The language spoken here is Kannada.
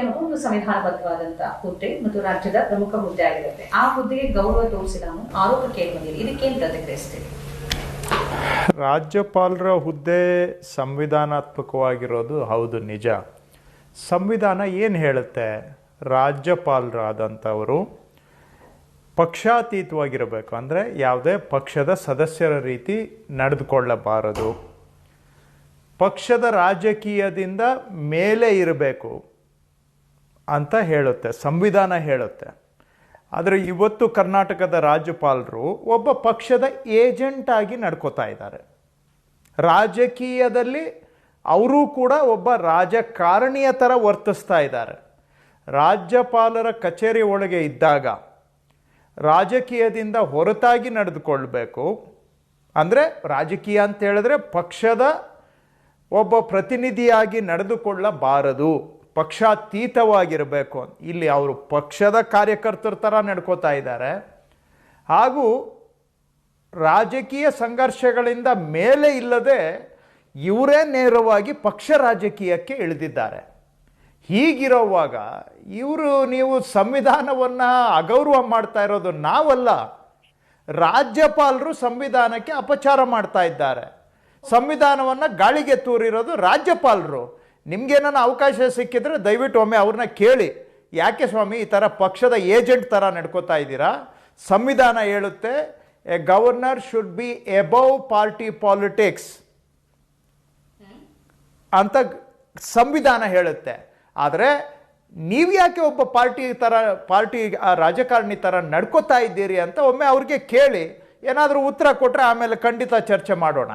ಒಂದು ಸಂವಿಧಾನಬದ್ಧವಾದಂತಹ ಹುದ್ದೆ ಮತ್ತು ರಾಜ್ಯದ ಪ್ರಮುಖ ಹುದ್ದೆ ಆಗಿರುತ್ತೆ. ಆ ಹುದ್ದೆಗೆ ಗೌರವ ತೋರಿಸಿದ ಅನ್ನೋ ಆರೋಪ ಕೇಳಿ ಬಂದಿದೆ ಇದಕ್ಕೇನು ಪ್ರತಿಕ್ರಿಯಿಸ್ತೀವಿ ರಾಜ್ಯಪಾಲರ ಹುದ್ದೆ ಸಂವಿಧಾನಾತ್ಮಕವಾಗಿರೋದು ಹೌದು, ನಿಜ. ಸಂವಿಧಾನ ಏನು ಹೇಳುತ್ತೆ? ರಾಜ್ಯಪಾಲರಾದಂಥವರು ಪಕ್ಷಾತೀತವಾಗಿರಬೇಕು. ಅಂದರೆ ಯಾವುದೇ ಪಕ್ಷದ ಸದಸ್ಯರ ರೀತಿ ನಡೆದುಕೊಳ್ಳಬಾರದು. ಪಕ್ಷದ ರಾಜಕೀಯದಿಂದ ಮೇಲೆ ಇರಬೇಕು. ಅಂತ ಹೇಳುತ್ತೆ, ಸಂವಿಧಾನ ಹೇಳುತ್ತೆ. ಆದರೆ ಇವತ್ತು ಕರ್ನಾಟಕದ ರಾಜ್ಯಪಾಲರು ಒಬ್ಬ ಪಕ್ಷದ ಏಜೆಂಟ್ ಆಗಿ ನಡ್ಕೋತಾ ಇದ್ದಾರೆ. ರಾಜಕೀಯದಲ್ಲಿ ಅವರೂ ಕೂಡ ಒಬ್ಬ ರಾಜಕಾರಣಿಯ ಥರ ವರ್ತಿಸ್ತಾ ಇದ್ದಾರೆ. ರಾಜ್ಯಪಾಲರ ಕಚೇರಿ ಒಳಗೆ ಇದ್ದಾಗ ರಾಜಕೀಯದಿಂದ ಹೊರತಾಗಿ ನಡೆದುಕೊಳ್ಬೇಕು. ಅಂದರೆ ರಾಜಕೀಯ ಅಂತ ಹೇಳಿದ್ರೆ ಪಕ್ಷದ ಒಬ್ಬ ಪ್ರತಿನಿಧಿಯಾಗಿ ನಡೆದುಕೊಳ್ಳಬಾರದು. ಪಕ್ಷಾತೀತವಾಗಿರಬೇಕು. ಇಲ್ಲಿ ಅವರು ಪಕ್ಷದ ಕಾರ್ಯಕರ್ತರ ಥರ ನಡ್ಕೋತಾ ಇದ್ದಾರೆ. ಹಾಗೂ ರಾಜಕೀಯ ಸಂಘರ್ಷಗಳಿಂದ ಮೇಲೆ ಇಲ್ಲದೆ ಇವರೇ ನೇರವಾಗಿ ಪಕ್ಷ ರಾಜಕೀಯಕ್ಕೆ ಇಳಿದಿದ್ದಾರೆ. ಹೀಗಿರೋವಾಗ ಇವರು ನೀವು ಸಂವಿಧಾನವನ್ನು ಅಗೌರವ ಮಾಡ್ತಾ ಇರೋದು ನಾವಲ್ಲ. ರಾಜ್ಯಪಾಲರು ಸಂವಿಧಾನಕ್ಕೆ ಅಪಚಾರ ಮಾಡ್ತಾ ಇದ್ದಾರೆ. ಸಂವಿಧಾನವನ್ನು ಗಾಳಿಗೆ ತೂರಿರೋದು ರಾಜ್ಯಪಾಲರು. ನಿಮ್ಗೇನಾನ ಅವಕಾಶ ಸಿಕ್ಕಿದ್ರೆ ದಯವಿಟ್ಟು ಒಮ್ಮೆ ಅವ್ರನ್ನ ಕೇಳಿ. ಯಾಕೆ ಸ್ವಾಮಿ ಈ ಥರ ಪಕ್ಷದ ಏಜೆಂಟ್ ಥರ ನಡ್ಕೋತಾ ಇದ್ದೀರಾ? ಸಂವಿಧಾನ ಹೇಳುತ್ತೆ, a governor should be above party politics. ಅಂತ ಸಂವಿಧಾನ ಹೇಳುತ್ತೆ. ಆದರೆ ನೀವು ಯಾಕೆ ಒಬ್ಬ ಪಾರ್ಟಿ ಥರ ಪಾರ್ಟಿ ರಾಜಕಾರಣಿ ಥರ ನಡ್ಕೋತಾ ಇದ್ದೀರಿ ಅಂತ ಒಮ್ಮೆ ಅವ್ರಿಗೆ ಕೇಳಿ, ಏನಾದರೂ ಉತ್ತರ ಕೊಟ್ಟರೆ ಆಮೇಲೆ ಖಂಡಿತ ಚರ್ಚೆ ಮಾಡೋಣ.